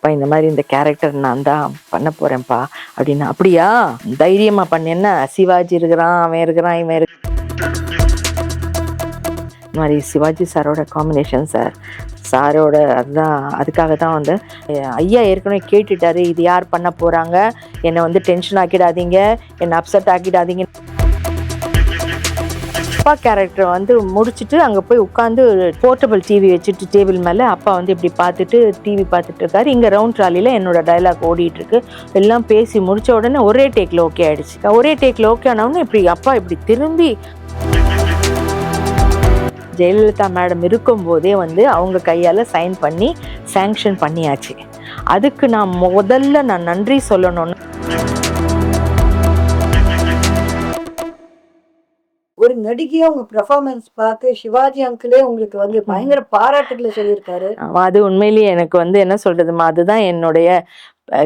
அப்பா இந்த மாதிரி இந்த கேரக்டர் நான் தான் பண்ண போகிறேன்ப்பா அப்படின்னு. அப்படியா? தைரியமாக பண்ணேன்னா சிவாஜி இருக்கிறான் அவன் இருக்கிறான் இவன் இருக்கு இந்த மாதிரி சிவாஜி சாரோட காம்பினேஷன் சார். சாரோட அதுதான் அதுக்காக தான் வந்து ஐயா ஏற்கனவே கேட்டுட்டாரு இது யார் பண்ண போகிறாங்க என்னை வந்து டென்ஷன் ஆக்கிடாதீங்க என்னை அப்செட் ஆக்கிடாதீங்க. அப்பா கேரக்டர் வந்து முடிச்சுட்டு அங்கே போய் உட்காந்து போர்ட்டபிள் டிவி வச்சுட்டு டேபிள் மேலே அப்பா வந்து இப்படி பார்த்துட்டு டிவி பார்த்துட்டு இருக்காரு. இங்கே ரவுண்ட் ட்ராலியில் என்னோட டைலாக் ஓடிட்டு இருக்கு எல்லாம் பேசி முடிச்ச உடனே ஒரே டேக்கில் ஓகே ஆயிடுச்சு. ஒரே டேக்கில் ஓகே ஆனவுடனே இப்படி அப்பா இப்படி திரும்பி ஜெயலலிதா மேடம் இருக்கும்போதே வந்து அவங்க கையால் சைன் பண்ணி சேங்ஷன் பண்ணியாச்சு. அதுக்கு நான் முதல்ல நான் நன்றி சொல்லணும்னு நடிகையா உங்க பெர்ஃபார்மன்ஸ் பார்த்து சிவாஜி அங்கிளே உங்களுக்கு வந்து பயங்கர பாராட்டுகளை சொல்லியிருக்காரு. அது உண்மையிலேயே எனக்கு வந்து என்ன சொல்றதுமா அதுதான் என்னுடைய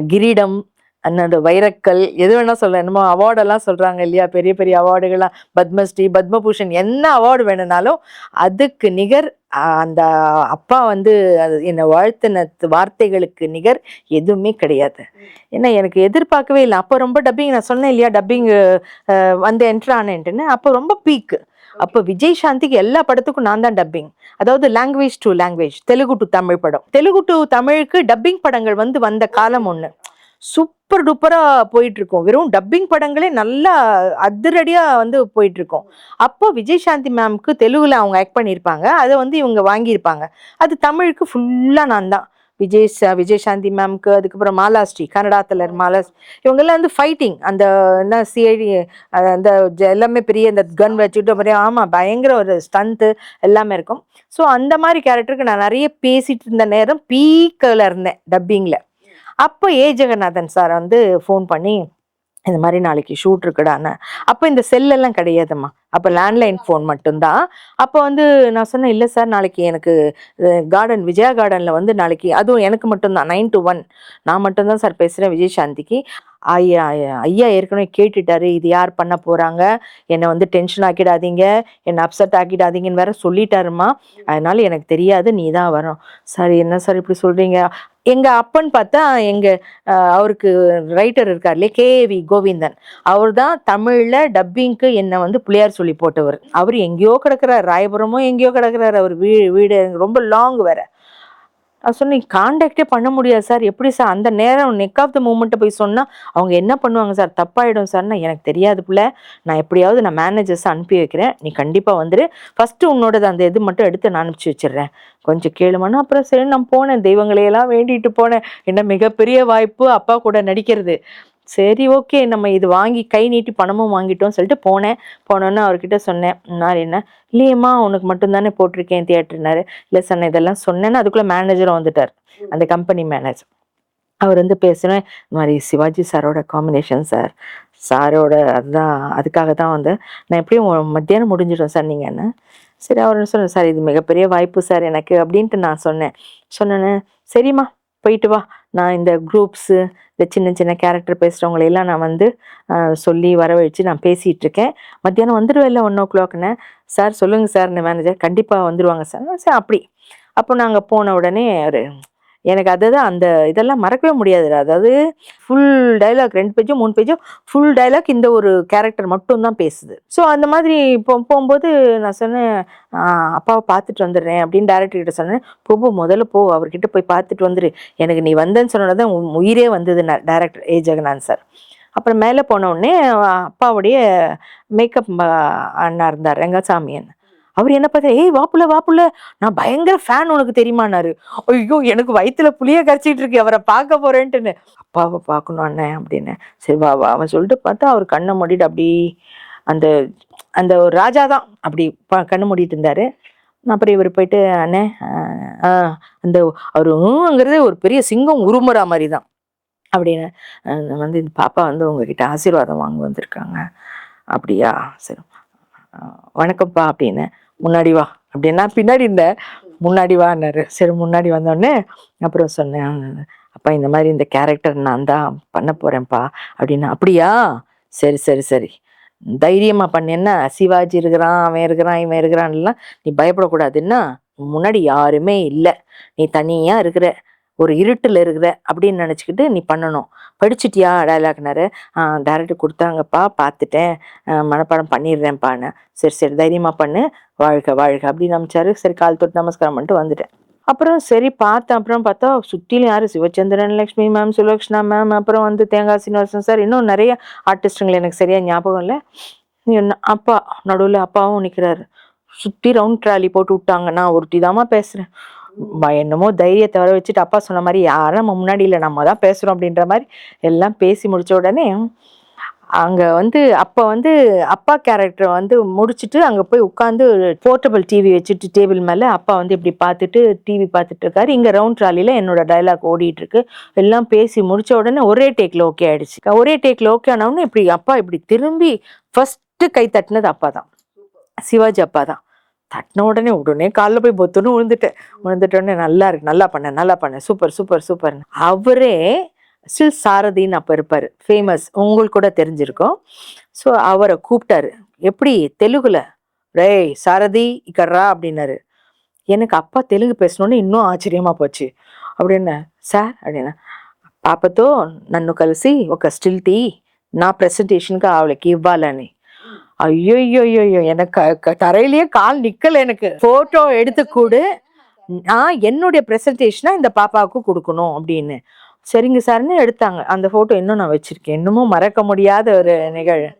கிரீடம் என்னோட வைரக்கல் எது வேணா சொல்ல என்னமோ அவார்டெல்லாம் சொல்றாங்க இல்லையா? பெரிய பெரிய அவார்டுகள்லாம் பத்மஸ்ரீ பத்மபூஷன் என்ன அவார்டு வேணும்னாலும் அதுக்கு நிகர் அந்த அப்பா வந்து அது என்னை வாழ்த்தின வார்த்தைகளுக்கு நிகர் எதுவுமே கிடையாது. ஏன்னா எனக்கு எதிர்பார்க்கவே இல்லை. அப்போ ரொம்ப டப்பிங் நான் சொன்னேன் இல்லையா? டப்பிங் வந்து என்ட்ரானேன்ட்டுன்னு அப்போ ரொம்ப பீக்கு அப்போ விஜய் சாந்திக்கு எல்லா படத்துக்கும் நான் தான் டப்பிங் அதாவது language to language Telugu to Tamil படம். தெலுங்கு டு தமிழுக்கு டப்பிங் படங்கள் வந்து வந்த காலம் ஒன்று சூப்பர் டூப்பராக போயிட்டுருக்கோம். வெறும் டப்பிங் படங்களே நல்லா அதிரடியாக வந்து போயிட்டுருக்கோம். அப்போ விஜய் சாந்தி மேம்க்கு தெலுங்கில் அவங்க ஆக்ட் பண்ணியிருப்பாங்க. அதை வந்து இவங்க வாங்கியிருப்பாங்க. அது தமிழுக்கு ஃபுல்லாக நான் தான். விஜய் சா- விஜய் சாந்தி மேம்க்கு அதுக்கப்புறம் மாலாஸ்ரீ கன்னடாத்தில் மாலாஸ் இவங்கெல்லாம் வந்து ஃபைட்டிங் அந்த என்ன சிஐடி அந்த ஜ- எல்லாமே பெரிய இந்த கன் வச்சுட்டு மாதிரி ஆமாம் பயங்கர ஒரு ஸ்டண்ட்டு எல்லாமே இருக்கும். ஸோ அந்த மாதிரி கேரக்டருக்கு நான் நிறைய பேசிகிட்டு இருந்த நேரம் பீக்கில் இருந்தேன் டப்பிங்கில் அப்போ ஏ. ஜெகநாதன் சார் வந்து ஃபோன் பண்ணி இந்த மாதிரி நாளைக்கு ஷூட் இருக்குடான்னு. அப்போ இந்த செல்லெல்லாம் கிடையாதும்மா. அப்போ லேண்ட்லைன் ஃபோன் மட்டும்தான். அப்போ வந்து நான் சொன்னேன் இல்லை சார் நாளைக்கு எனக்கு கார்டன் விஜயா கார்டனில் வந்து நாளைக்கு அதுவும் எனக்கு மட்டும்தான் நைன் to ஒன் நான் மட்டும்தான் சார் பேசுகிறேன் விஜய் சாந்திக்கு. ஐயா ஐயா ஏற்கனவே கேட்டுட்டாரு இது யார் பண்ண போகிறாங்க என்னை வந்து டென்ஷன் ஆக்கிடாதீங்க. என்னை அப்செட் ஆக்கிடாதீங்கன்னு வேற சொல்லிட்டாருமா அதனால எனக்கு தெரியாது நீ தான் வரும் சார் என்ன சார் இப்படி சொல்கிறீங்க எங்கள் அப்பன்னு பார்த்தா எங்கள் அவருக்கு ரைட்டர் இருக்கார் இல்லையா கேவி கோவிந்தன். அவர் தான் தமிழில் டப்பிங்க்கு என்னை வந்து பிள்ளையார் சொல்லி போட்டவர். அவர் எங்கேயோ கிடக்கிறார் ராயபுரமோ எங்கேயோ கிடக்கிறார் அவர் வீ வீடு ரொம்ப லாங் வேற. நான் சொன்னேன் காண்டாக்டே பண்ண முடியாது சார். எப்படி சார்? அந்த நேரம் நெக் ஆஃப் த மூமெண்ட்டை போய் சொன்னால் அவங்க என்ன பண்ணுவாங்க சார்? தப்பாயிடும் சார்னா எனக்கு தெரியாது பிள்ளை. நான் எப்படியாவது நான் மேனேஜர்ஸ் அனுப்பி வைக்கிறேன். நீ கண்டிப்பாக வந்துடு ஃபஸ்ட்டு உன்னோடது அந்த இது மட்டும் எடுத்து நான் அனுப்பிச்சி வச்சிடுறேன். கொஞ்சம் கேளுமானா அப்புறம் சரி நான் போனேன். தெய்வங்களையெல்லாம் வேண்டிட்டு போனேன். என்ன மிகப்பெரிய வாய்ப்பு. அப்பா கூட நடிக்கிறது. சரி ஓகே நம்ம இது வாங்கி கை நீட்டி பணமும் வாங்கிட்டோம்னு சொல்லிட்டு போனேன். போனோன்னே அவர்கிட்ட சொன்னேன் நான் என்ன? இல்லையம்மா உனக்கு மட்டும்தானே போட்டிருக்கேன் தியேட்டர்னாரு. இல்லை சார் நான் இதெல்லாம் சொன்னேன்னு அதுக்குள்ளே மேனேஜரும் வந்துட்டார் அந்த கம்பெனி மேனேஜர் அவர் வந்து பேசுனேன் இந்த மாதிரி சிவாஜி சாரோட காம்பினேஷன் சார் சாரோட அதுதான் அதுக்காக தான் வந்து நான் எப்படியும் மத்தியானம் முடிஞ்சிடும் சார் நீங்கள் என்ன? சரி அவர் சொன்னேன் சார் இது மிகப்பெரிய வாய்ப்பு சார் எனக்கு அப்படின்ட்டு நான் சொன்னேன். சொன்னேன்னு சரிம்மா போயிட்டு வா. நான் இந்த குரூப்ஸு இந்த சின்ன சின்ன கேரக்டர் பேசுகிறவங்களையெல்லாம் நான் வந்து சொல்லி வரவழைச்சு நான் பேசிகிட்டு இருக்கேன் மத்தியானம் வந்துடுவேன் இல்லை ஒன் ஓ கிளாக்னு சார் சொல்லுங்கள் சார் இந்த மேனேஜர் கண்டிப்பாக வந்துடுவாங்க சார். சார் அப்படி. அப்போ நாங்கள் போன உடனே ஒரு எனக்கு அதுதான் அந்த இதெல்லாம் மறக்கவே முடியாது அதாவது ஃபுல் டைலாக் ரெண்டு பேஜும் மூணு பேஜும் ஃபுல் டைலாக் இந்த ஒரு கேரக்டர் மட்டும்தான் பேசுது. ஸோ அந்த மாதிரி இப்போ போகும்போது நான் சொன்னேன் அப்பாவை பார்த்துட்டு வந்துடுறேன் அப்படின்னு டேரக்டர் கிட்ட சொன்னேன். போ முதல்ல போ அவர்கிட்ட போய் பார்த்துட்டு வந்துரு. எனக்கு நீ வந்தேன்னு சொன்னதான் உன் உயிரே வந்தது டேரக்டர் ஏ ஜெகநாத் சார் அப்புறம் மேலே போன உடனே அப்பாவுடைய மேக்கப் அண்ணா இருந்தார் ரெங்கசாமியன் அவர் என்ன பார்த்தா ஏய் வாப்புல வாப்புல நான் பயங்கர ஃபேன் உனக்கு தெரியுமானாரு ஐயோ எனக்கு வயிற்றுல புளிய கரைச்சிட்டு இருக்கு அவரை பார்க்க போறேன்ட்டுன்னு. அப்பாவை பார்க்கணும் அண்ணன் அப்படின்னு. சரி வா வா அவன் சொல்லிட்டு பார்த்தா அவர் கண்ணை மூடிட்டு அப்படி அந்த அந்த ஒரு ராஜா தான் அப்படி ப- கண்ணை மூடிட்டு இருந்தாரு. அப்புறம் இவர் போயிட்டு அண்ணே அந்த அவர் ஊங்கிறது ஒரு பெரிய சிங்கம் உருமுறா மாதிரி தான் அப்படின்னு. வந்து இந்த பாப்பா வந்து உங்ககிட்ட ஆசீர்வாதம் வாங்க வந்திருக்காங்க. அப்படியா? சரி வணக்கம்ப்பா அப்படின்னு. முன்னாடி வா. அப்படின்னா பின்னாடி இந்த முன்னாடி வான்னாரு சரி முன்னாடி வந்தோடனே அப்புறம் சொன்னேன் அப்பா இந்த மாதிரி இந்த கேரக்டர் நான் தான் பண்ண போகிறேன்ப்பா அப்படின்னா அப்படியா? சரி சரி சரி. தைரியமா பண்ணேன்னா சிவாஜி இருக்கிறான் அவன் இருக்கிறான் இவன் இருக்கிறான்லாம் நீ பயப்படக்கூடாதுன்னா முன்னாடி யாருமே இல்லை. நீ தனியாக இருக்கிற. ஒரு இருட்டில் இருக்கிற அப்படின்னு நினச்சிக்கிட்டு நீ பண்ணணும். படிச்சிட்டியா டயலாக்னாரு டேரக்டர் கொடுத்தாங்கப்பா பார்த்துட்டேன் மனப்பாடம் பண்ணிடுறேன்ப்பான்னு. சரி சரி தைரியமாக பண்ணு. வாழ்க வாழ்க அப்படின்னு அமைச்சாரு. சரி கால் தொட்டு நமஸ்காரம் பண்ணிட்டு வந்துட்டேன். அப்புறம் சரி பார்த்தேன். அப்புறம் பார்த்தா சுற்றிலும் யார்? சிவச்சந்திரன் லக்ஷ்மி மேம் சுலக்ஷ்ணா மேம் அப்புறம் வந்து தேங்காய் சீனிவாசன் சார் இன்னும் நிறைய ஆர்டிஸ்ட்டுங்களை எனக்கு சரியாக ஞாபகம் இல்லை. என்ன அப்பா நடுவில் அப்பாவும் நிற்கிறாரு சுற்றி ரவுண்ட் ட்ராலி போட்டு விட்டாங்க. நான் ஒருத்தி தாமா பேசுகிறேன் என்னமோ தைரியத்தை வர வச்சுட்டு அப்பா சொன்ன மாதிரி யாரும் நம்ம முன்னாடி இல்லை நம்ம தான் பேசுகிறோம் அப்படின்ற மாதிரி எல்லாம் பேசி முடித்த உடனே அங்கே வந்து அப்போ வந்து அப்பா கேரக்டர் வந்து முடிச்சுட்டு அங்கே போய் உட்காந்து போர்ட்டபிள் டிவி வச்சுட்டு டேபிள் மேலே அப்பா வந்து இப்படி பார்த்துட்டு டிவி பார்த்துட்டு இருக்காரு. இங்கே ரவுண்ட் ட்ராலியில் என்னோட டைலாக் ஓடிட்டு இருக்கு. எல்லாம் பேசி முடிச்ச உடனே ஒரே டேக்கில் ஓகே ஆயிடுச்சு. ஒரே டேக்கில் ஓகே ஆனவுடனே இப்படி அப்பா இப்படி திரும்பி ஃபஸ்ட்டு கை தட்டினது அப்பா தான். சிவாஜி அப்பா தான். தட்டின உடனே உடனே காலைல போய் பொத்துன்னு விழுந்துட்டேன் விழுந்துட்ட உடனே நல்லா இருக்கு நல்லா பண்ண நல்லா பண்ண சூப்பர் சூப்பர் சூப்பர் அவரே ஸ்டில் சாரதின்னு அப்போ இருப்பார் ஃபேமஸ் உங்களுக்கு கூட தெரிஞ்சிருக்கும் ஸோ அவரை கூப்பிட்டாரு எப்படி தெலுங்குல ரேய் சாரதி இக்கட்ரா அப்படின்னாரு எனக்கு அப்பா தெலுங்கு பேசணுன்னு இன்னும் ஆச்சரியமா போச்சு அப்படின்னு సార్ అడిగిన పాపతో నన్ను కలిసి ఒక స్టిల్ తీ నా ప్రెసెంటేషన్కి ఆవిడకి ఇవ్వాలని ஐயோ ஐயோ எனக்கு தரையிலேயே கால் நிக்கல எனக்கு. போட்டோ எடுத்து கொடு. நான் என்னுடைய ப்ரெசன்டேஷனை இந்த பாப்பாவுக்கு கொடுக்கணும் அப்படின்னு. சரிங்க சார்னு எடுத்தாங்க. அந்த போட்டோ இன்னும் நான் வச்சிருக்கேன். இன்னமும் மறக்க முடியாத ஒரு நிகழ்வு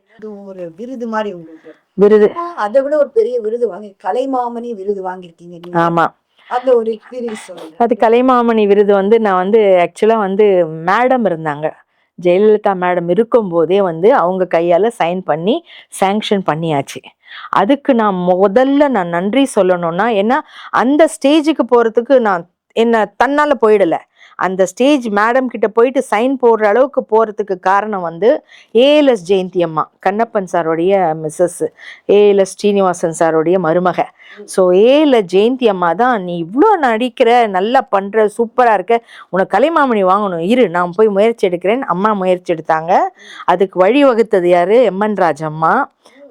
ஒரு விருது மாதிரி உங்களுக்கு விருது. அதை விட ஒரு பெரிய விருது வாங்கி கலைமாமணி விருது வாங்கியிருக்கீங்க நீங்க. ஆமா. அந்த ஒரு எக்ஸ்பீரியன்ஸ் அது கலைமாமணி விருது வந்து நான் வந்து ஆக்சுவலாக வந்து மேடம் இருந்தாங்க. ஜெயலலிதா மேடம் இருக்கும்போதே வந்து அவங்க கையால் சைன் பண்ணி சேங்ஷன் பண்ணியாச்சு. அதுக்கு நான் முதல்ல நான் நன்றி சொல்லணும்னா ஏன்னா அந்த ஸ்டேஜுக்கு போகிறதுக்கு நான் என்ன தன்னால் போயிடலை. அந்த ஸ்டேஜ் மேடம் கிட்ட போயிட்டு சைன் போடுற அளவுக்கு போகிறதுக்கு காரணம் வந்து ஏஎல்எஸ் ஜெயந்தி அம்மா கண்ணப்பன் சாருடைய மிஸ்ஸஸ் ஏஎல்எஸ் ஸ்ரீனிவாசன் சாருடைய மருமக. ஸோ ஏஎல்எஸ் ஜெயந்தி அம்மா தான் நீ இவ்வளோ நடிக்கிற நல்லா பண்ணுற சூப்பராக இருக்க உனக்கு கலைமாமணி வாங்கணும் இரு நான் போய் முயற்சி எடுக்கிறேன். அம்மா முயற்சி எடுத்தாங்க. அதுக்கு வழி வகுத்தது யார்? எம்என் ராஜ் அம்மா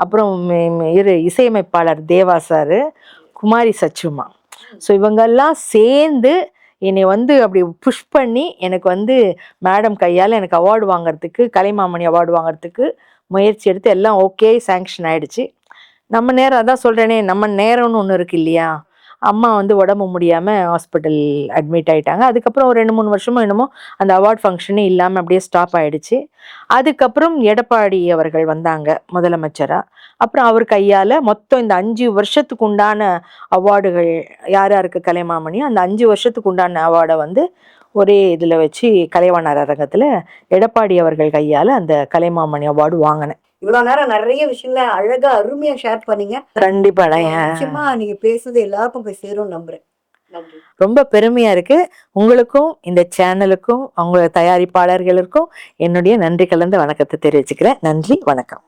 அப்புறம் இரு இசையமைப்பாளர் தேவா சார் குமாரி சச்சுமா ஸோ இவங்கெல்லாம் சேர்ந்து என்னை வந்து அப்படி புஷ் பண்ணி எனக்கு வந்து மேடம் கையால் எனக்கு அவார்டு வாங்குறதுக்கு கலைமாமணி அவார்டு வாங்குறதுக்கு முயற்சி எடுத்து எல்லாம் ஓகே சேங்ஷன் ஆயிடுச்சு. நம்ம நேரம் அதான் சொல்கிறேனே நம்ம நேரம்னு ஒன்று இருக்கு இல்லையா? அம்மா வந்து உடம்பு முடியாமல் ஹாஸ்பிட்டல் அட்மிட் ஆகிட்டாங்க அதுக்கப்புறம் ஒரு ரெண்டு மூணு வருஷமும் என்னமோ அந்த அவார்ட் ஃபங்க்ஷனே இல்லாமல் அப்படியே ஸ்டாப் ஆகிடுச்சு அதுக்கப்புறம் எடப்பாடி அவர்கள் வந்தாங்க முதலமைச்சராக அப்புறம் அவர் கையால் மொத்தம் இந்த அஞ்சு வருஷத்துக்கு உண்டான அவார்டுகள் யார் யாருக்கு கலைமாமணியோ அந்த அஞ்சு வருஷத்துக்கு உண்டான அவார்டை வந்து ஒரே இதில் வச்சு கலைவாணர் அரங்கத்தில் எடப்பாடி அவர்கள் கையால் அந்த கலைமாமணி அவார்டு வாங்கினேன். இவ்வளவு நேரம் நிறைய விஷயங்கள அழகா அருமையா ஷேர் பண்ணீங்க. கண்டிப்பாக நிச்சயமா நீங்க பேசுறது எல்லாருக்கும் போய் சேரும் நம்புறேன். ரொம்ப பெருமையா இருக்கு. உங்களுக்கும் இந்த சேனலுக்கும் அவங்க தயாரிப்பாளர்களுக்கும் என்னுடைய நன்றி கலந்த வணக்கத்தை தெரிவிச்சுக்கிறேன். நன்றி வணக்கம்.